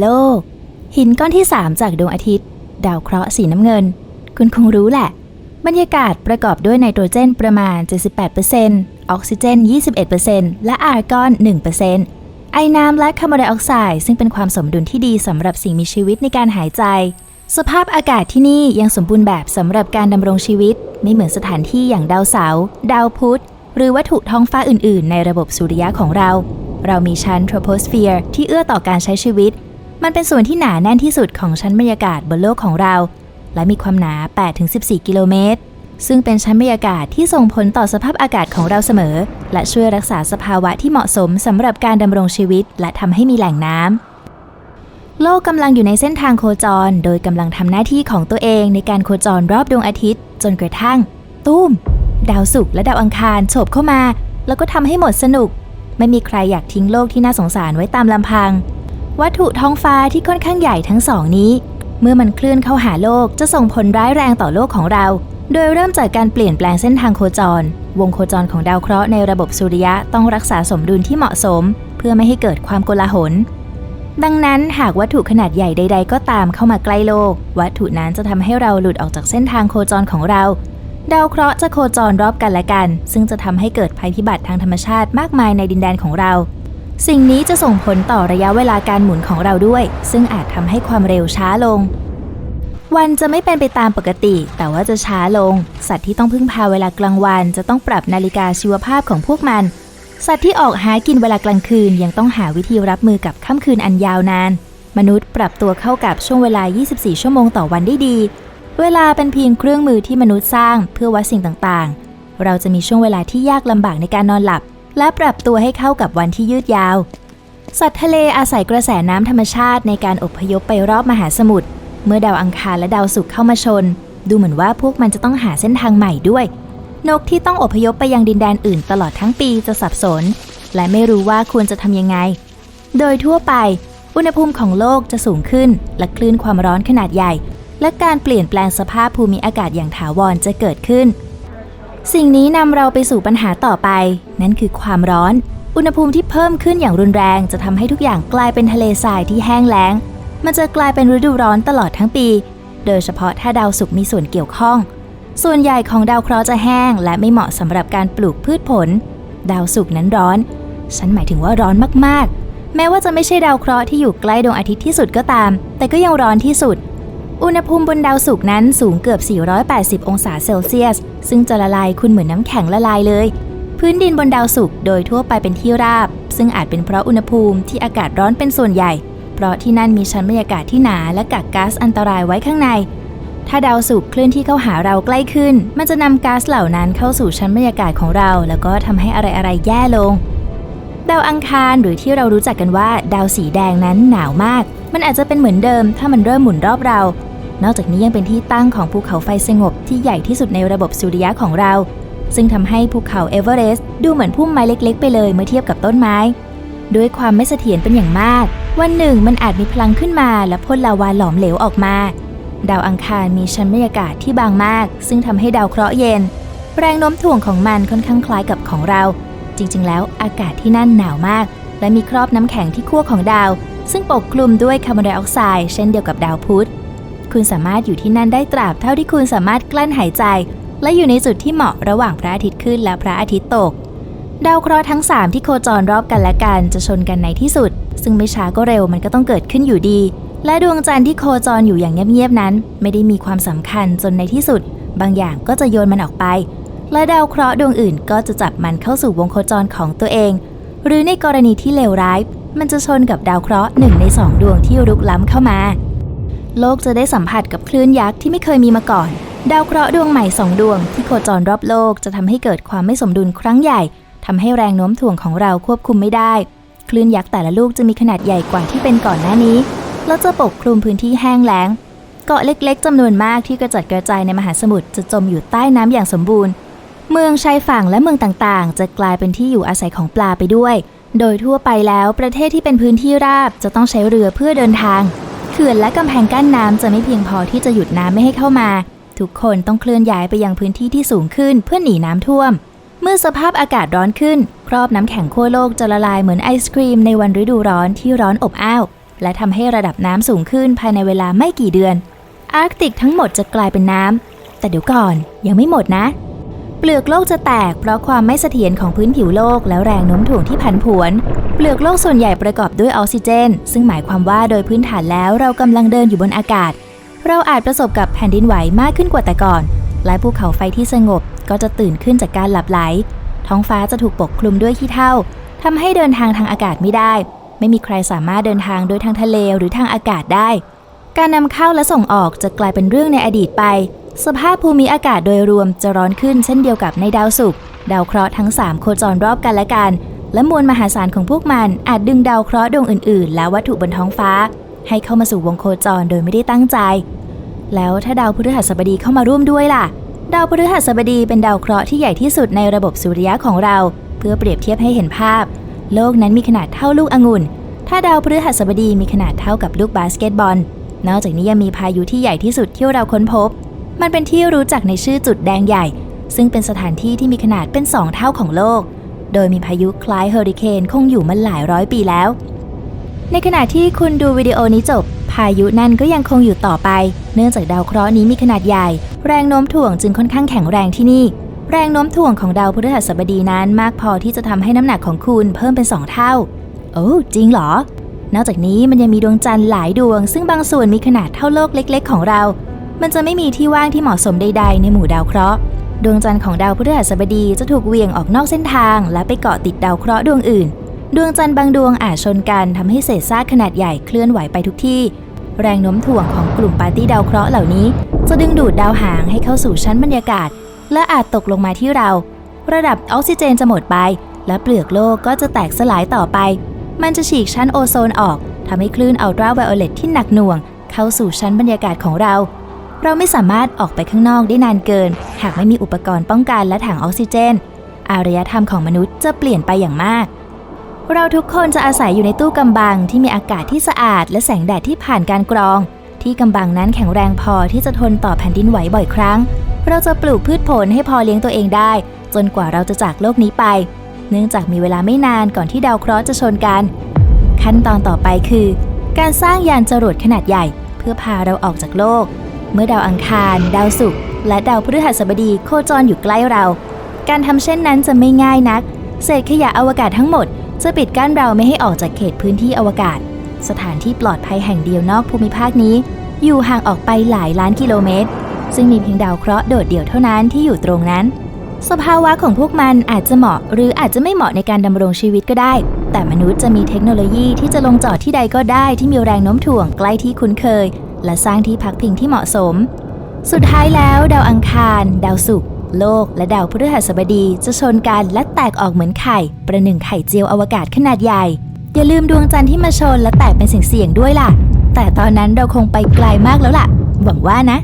โลก หินก้อนที่ 3 จากดวงอาทิตย์ ดาวเคราะห์สีน้ำเงิน คุณคงรู้แหละ บรรยากาศประกอบด้วยไนโตรเจนประมาณ 78%ออกซิเจน 21%และอาร์กอน 1%ไอน้ำและคาร์บอนไดออกไซด์ซึ่งเป็นความสมดุลที่ดีสำหรับสิ่งมีชีวิตในการหายใจ สภาพอากาศที่นี่ยังสมบูรณ์แบบสำหรับการดำรงชีวิต ไม่เหมือนสถานที่อย่างดาวเสาร์ดาวพุธ หรือวัตถุท้องฟ้าอื่น ๆ ในระบบสุริยะของเรา เรามีชั้นโทรโพสเฟียร์ที่เอื้อต่อการใช้ชีวิต มันเป็นส่วนที่หนาแน่นที่สุดของชั้นบรรยากาศบนโลกของเรา และมีความหนา 8-14 กิโลเมตร ซึ่งเป็นชั้นบรรยากาศที่ส่งผลต่อสภาพอากาศของเราเสมอ และช่วยรักษาสภาวะที่เหมาะสมสำหรับการดำรงชีวิต และทำให้มีแหล่งน้ำโลกกำลังอยู่ในเส้นทางโคจร โดยกำลังทำหน้าที่ของตัวเองในการโคจรรอบดวงอาทิตย์ จนกระทั่ง ตุ้ม ดาวศุกร์และดาวอังคารโฉบเข้ามา แล้วก็ทำให้หมดสนุก ไม่มีใครอยากทิ้งโลกที่น่าสงสารไว้ตามลำพัง วัตถุท้องฟ้าที่ค่อนข้างใหญ่ทั้งสองนี้ เมื่อมันเคลื่อนเข้าหาโลกจะส่งผลร้ายแรงต่อโลกของเรา โดยเริ่มจากการเปลี่ยนแปลงเส้นทางโคจร วงโคจรของดาวเคราะห์ในระบบสุริยะต้องรักษาสมดุลที่เหมาะสม เพื่อไม่ให้เกิดความโกลาหล ดังนั้นหากวัตถุขนาดใหญ่ใด ๆ ก็ตามเข้ามาใกล้โลก วัตถุนั้นจะทำให้เราหลุดออกจากเส้นทางโคจรของเราดาวเคราะห์จะโคจรรอบกันและกัน ซึ่งจะทำให้เกิดภัยพิบัติทางธรรมชาติมากมายในดินแดนของเรา สิ่งนี้จะส่งผลต่อระยะเวลาการหมุนของเราด้วย ซึ่งอาจทำให้ความเร็วช้าลง วันจะไม่เป็นไปตามปกติ แต่ว่าจะช้าลง สัตว์ที่ต้องพึ่งพาเวลากลางวัน จะต้องปรับนาฬิกาชีวภาพของพวกมัน สัตว์ที่ออกหากินเวลากลางคืนยังต้องหาวิธีรับมือกับค่ำคืนอันยาวนาน มนุษย์ปรับตัวเข้ากับช่วงเวลา 24 ชั่วโมงต่อวันได้ดี เวลาเป็นเพียงเครื่องมือที่มนุษย์สร้าง เพื่อวัดสิ่งต่างๆ เราจะมีช่วงเวลาที่ยากลำบากในการนอนหลับ และปรับตัวให้เข้ากับวันที่ยืดยาว สัตว์ทะเลอาศัยกระแสน้ำธรรมชาติในการอพยพไปรอบมหาสมุทรเมื่อดาวอังคารและดาวศุกร์เข้ามาชน ดูเหมือนว่าพวกมันจะต้องหาเส้นทางใหม่ด้วย นกที่ต้องอพยพไปยังดินแดนอื่นตลอดทั้งปีจะสับสน และไม่รู้ว่าควรจะทำยังไง โดยทั่วไป อุณหภูมิของโลกจะสูงขึ้น และคลื่นความร้อนขนาดใหญ่ และการเปลี่ยนแปลงสภาพภูมิอากาศอย่างถาวรจะเกิดขึ้น สิ่งนี้นำเราไปสู่ปัญหาต่อไป นั่นคือความร้อน อุณหภูมิที่เพิ่มขึ้นอย่างรุนแรงจะทำให้ทุกอย่างกลายเป็นทะเลทรายที่แห้งแล้ง มันจะกลายเป็นฤดูร้อนตลอดทั้งปี โดยเฉพาะถ้าดาวศุกร์มีส่วนเกี่ยวข้อง ส่วนใหญ่ของดาวเคราะห์จะแห้ง และไม่เหมาะสำหรับการปลูกพืชผล ดาวศุกร์นั้นร้อน ฉันหมายถึงว่าร้อนมากๆ แม้ว่าจะไม่ใช่ดาวเคราะห์ที่อยู่ใกล้ดวงอาทิตย์ที่สุดก็ตาม แต่ก็ยังร้อนที่สุด อุณหภูมิบนดาวศุกร์นั้นสูงเกือบ 480 องศาเซลเซียส ซึ่งจะละลายคุณเหมือนน้ำแข็งละลายเลย พื้นดินบนดาวศุกร์โดยทั่วไปเป็นที่ราบ ซึ่งอาจเป็นเพราะอุณหภูมิที่อากาศร้อนเป็นส่วนใหญ่ เพราะที่นั่นมีชั้นบรรยากาศที่หนาและกักก๊าซอันตรายไว้ข้างใน ถ้าดาวศุกร์เคลื่อนที่เข้าหาเราใกล้ขึ้น มันจะนำก๊าซเหล่านั้นเข้าสู่ชั้นบรรยากาศของเรา แล้วก็ทำให้อะไรๆแย่ลงดาวอังคารหรือที่เรารู้จักกันว่า ดาวสีแดงนั้นหนาวมาก มันอาจจะเป็นเหมือนเดิม ถ้ามันเริ่มหมุนรอบเรา นอกจากนี้ยังเป็นที่ตั้งของภูเขาไฟสงบที่ใหญ่ที่สุดในระบบสุริยะของเรา ซึ่งทำให้ภูเขาเอเวอเรสต์ดูเหมือนพุ่มไม้เล็กๆ ไปเลยเมื่อเทียบกับต้นไม้ ด้วยความไม่เสถียรเป็นอย่างมาก วันหนึ่งมันอาจมีพลังขึ้นมาและพ่นลาวาหลอมเหลวออกมา ดาวอังคารมีชั้นบรรยากาศที่บางมาก ซึ่งทำให้ดาวเคราะห์เย็น แรงโน้มถ่วงของมันค่อนข้างคล้ายกับของเรา จริง ๆ แล้วอากาศที่นั่นหนาวมาก และมีครอบน้ำแข็งที่ขั้วของดาว ซึ่งปกคลุมด้วยคาร์บอนไดออกไซด์เช่นเดียวกับดาวพุธ คุณสามารถอยู่ที่นั่นได้ตราบเท่าที่คุณสามารถกลั้นหายใจ และอยู่ในจุดที่เหมาะระหว่างพระอาทิตย์ขึ้นและพระอาทิตย์ตก ดาวเคราะห์ทั้ง 3 ที่โคจรรอบกันและกันจะชนกันในที่สุด ซึ่งไม่ช้าก็เร็วมันก็ต้องเกิดขึ้นอยู่ดี และดวงจันทร์ที่โคจรอยู่อย่างเงียบๆนั้น ไม่ได้มีความสำคัญจนในที่สุด บางอย่างก็จะโยนมันออกไป และดาวเคราะห์ดวงอื่นก็จะจับมันเข้าสู่วงโคจรของตัวเอง หรือในกรณีที่เลวร้ายมันจะชนกับดาวเคราะห์หนึ่งในสองดวงที่รุกล้ำเข้ามา โลกจะได้สัมผัสกับคลื่นยักษ์ที่ไม่เคยมีมาก่อน ดาวเคราะห์ดวงใหม่สองดวง ที่โคจรรอบโลกจะทำให้เกิดความไม่สมดุลครั้งใหญ่ทำให้แรงโน้มถ่วงของเราควบคุมไม่ได้ คลื่นยักษ์แต่ละลูกจะมีขนาดใหญ่กว่าที่เป็นก่อนหน้านี้แล้วจะปกคลุมพื้นที่แห้งแล้ง เกาะเล็กๆจำนวนมากที่กระจัดกระจายในมหาสมุทรจะจมอยู่ใต้น้ำอย่างสมบูรณ์ เมืองชายฝั่งและเมืองต่างๆ จะกลายเป็นที่อยู่อาศัยของปลาไปด้วย โดยทั่วไปแล้วประเทศที่เป็นพื้นที่ราบจะต้องใช้เรือเพื่อเดินทาง ขื่อนและกำแพงกั้นน้ำจะไม่เพียงพอที่จะหยุดน้ำไม่ให้เข้ามา ทุกคนต้องเคลื่อนย้ายไปยังพื้นที่ที่สูงขึ้นเพื่อหนีน้ำท่วม เมื่อสภาพอากาศร้อนขึ้น ครอบน้ำแข็งขั้วโลกจะละลายเหมือนไอศครีมในวันฤดูร้อนที่ร้อนอบอ้าว และทำให้ระดับน้ำสูงขึ้นภายในเวลาไม่กี่เดือน อาร์กติกทั้งหมดจะกลายเป็นน้ำแต่เดี๋ยวก่อนยังไม่หมดนะ เปลือกโลกจะแตกเพราะความไม่เสถียรของพื้นผิวโลกแล้วแรงโน้มถ่วงที่ผันผวน เปลือกโลกส่วนใหญ่ประกอบด้วยออกซิเจน ซึ่งหมายความว่าโดยพื้นฐานแล้วเรากำลังเดินอยู่บนอากาศ เราอาจประสบกับแผ่นดินไหวมากขึ้นกว่าแต่ก่อน และภูเขาไฟที่สงบก็จะตื่นขึ้นจากการหลับไหล ท้องฟ้าจะถูกปกคลุมด้วยขี้เถ้าทำให้เดินทางทางอากาศไม่ได้ ไม่มีใครสามารถเดินทางโดยทางทะเลหรือทางอากาศได้ การนำเข้าและส่งออกจะกลายเป็นเรื่องในอดีตไป สภาพภูมิอากาศโดยรวมจะร้อนขึ้นเช่นเดียวกับในดาวศุกร์ดาวเคราะห์ทั้ง 3 โคจรรอบกันและกัน และมวลมหาศาลของพวกมันอาจดึงดาวเคราะห์ดวงอื่น ๆ และวัตถุบนท้องฟ้า ให้เข้ามาสู่วงโคจรโดยไม่ได้ตั้งใจ แล้วถ้าดาวพฤหัสบดีเข้ามาร่วมด้วยล่ะ ดาวพฤหัสบดีเป็นดาวเคราะห์ที่ใหญ่ที่สุดในระบบสุริยะของเรา เพื่อเปรียบเทียบให้เห็นภาพ โลกนั้นมีขนาดเท่าลูกองุ่น ถ้าดาวพฤหัสบดีมีขนาดเท่ากับลูกบาสเกตบอล นอกจากนี้ยังมีพายุที่ใหญ่ที่สุดที่เราค้นพบ มันเป็นที่รู้จักในชื่อจุดแดงใหญ่ ซึ่งเป็นสถานที่ที่มีขนาดเป็นสองเท่าของโลก โดยมีพายุคล้ายเฮอริเคนคงอยู่มาหลายร้อยปีแล้ว ในขณะที่คุณดูวิดีโอนี้จบ พายุนั่นก็ยังคงอยู่ต่อไป เนื่องจากดาวเคราะห์นี้มีขนาดใหญ่ แรงโน้มถ่วงจึงค่อนข้างแข็งแรงที่นี่ แรงโน้มถ่วงของดาวพฤหัสบดีนั้นมากพอที่จะทำให้น้ำหนักของคุณเพิ่มเป็น2เท่า โอ้จริงเหรอนอกจากนี้มันยังมีดวงจันทร์หลายดวง ซึ่งบางส่วนมีขนาดเท่าโลกเล็ก ๆ ของเรา มันจะไม่มีที่ว่างที่เหมาะสมใดๆ ในหมู่ดาวเคราะห์ดวงจันทร์ของดาวพฤหัสบดีจะถูกเวียงออกนอกเส้นทาง และไปเกาะติดดาวเคราะห์ดวงอื่น ดวงจันทร์บางดวงอาจชนกันทำให้เศษซากขนาดใหญ่เคลื่อนไหวไปทุกที่ แรงโน้มถ่วงของกลุ่มปาร์ตี้ดาวเคราะห์เหล่านี้ จะดึงดูดดาวหางให้เข้าสู่ชั้นบรรยากาศ และอาจตกลงมาที่เรา ระดับออกซิเจนจะหมดไป และเปลือกโลกก็จะแตกสลายต่อไป มันจะฉีกชั้นโอโซนออกทำให้คลื่นอัลตราไวโอเลตที่หนักหน่วง เข้าสู่ชั้นบรรยากาศของเรา เราไม่สามารถออกไปข้างนอกได้นานเกิน หากไม่มีอุปกรณ์ป้องกันและถังออกซิเจน อารยธรรมของมนุษย์จะเปลี่ยนไปอย่างมาก เราทุกคนจะอาศัยอยู่ในตู้กำบังที่มีอากาศที่สะอาด และแสงแดดที่ผ่านการกรอง ที่กำบังนั้นแข็งแรงพอที่จะทนต่อแผ่นดินไหวบ่อยครั้ง เราจะปลูกพืชผลให้พอเลี้ยงตัวเองได้ จนกว่าเราจะจากโลกนี้ไป เนื่องจากมีเวลาไม่นานก่อนที่ดาวเคราะห์จะชนกัน ขั้นตอนต่อไปคือ การสร้างยานจรวดขนาดใหญ่ เพื่อพาเราออกจากโลก เมื่อดาวอังคาร ดาวศุกร์และดาวพฤหัสบดีโคจรอยู่ใกล้เรา การทำเช่นนั้นจะไม่ง่ายนัก เศษขยะอวกาศทั้งหมด จะปิดกั้นเราไม่ให้ออกจากเขตพื้นที่อวกาศ สถานที่ปลอดภัยแห่งเดียวนอกภูมิภาคนี้ อยู่ห่างออกไปหลายล้านกิโลเมตร ซึ่งมีเพียงดาวเคราะห์โดดเดี่ยวเท่านั้นที่อยู่ตรงนั้น สภาวะของพวกมันอาจจะเหมาะ หรืออาจจะไม่เหมาะในการดำรงชีวิตก็ได้ แต่มนุษย์จะมีเทคโนโลยีที่จะลงจอดที่ใดก็ได้ที่มีแรงโน้มถ่วงใกล้ที่คุ้นเคย และสร้างที่พักพิงที่เหมาะสม สุดท้ายแล้วดาวอังคาร ดาวศุกร์โลก และดาวพฤหัสบดีจะชนกันและแตกออกเหมือนไข่ ประหนึ่งไข่เจียวอวกาศขนาดใหญ่ อย่าลืมดวงจันทร์ที่มาชนและแตกเป็นเสียงๆด้วยล่ะ แต่ตอนนั้นเราคงไปไกลมากแล้วล่ะ หวังว่านะ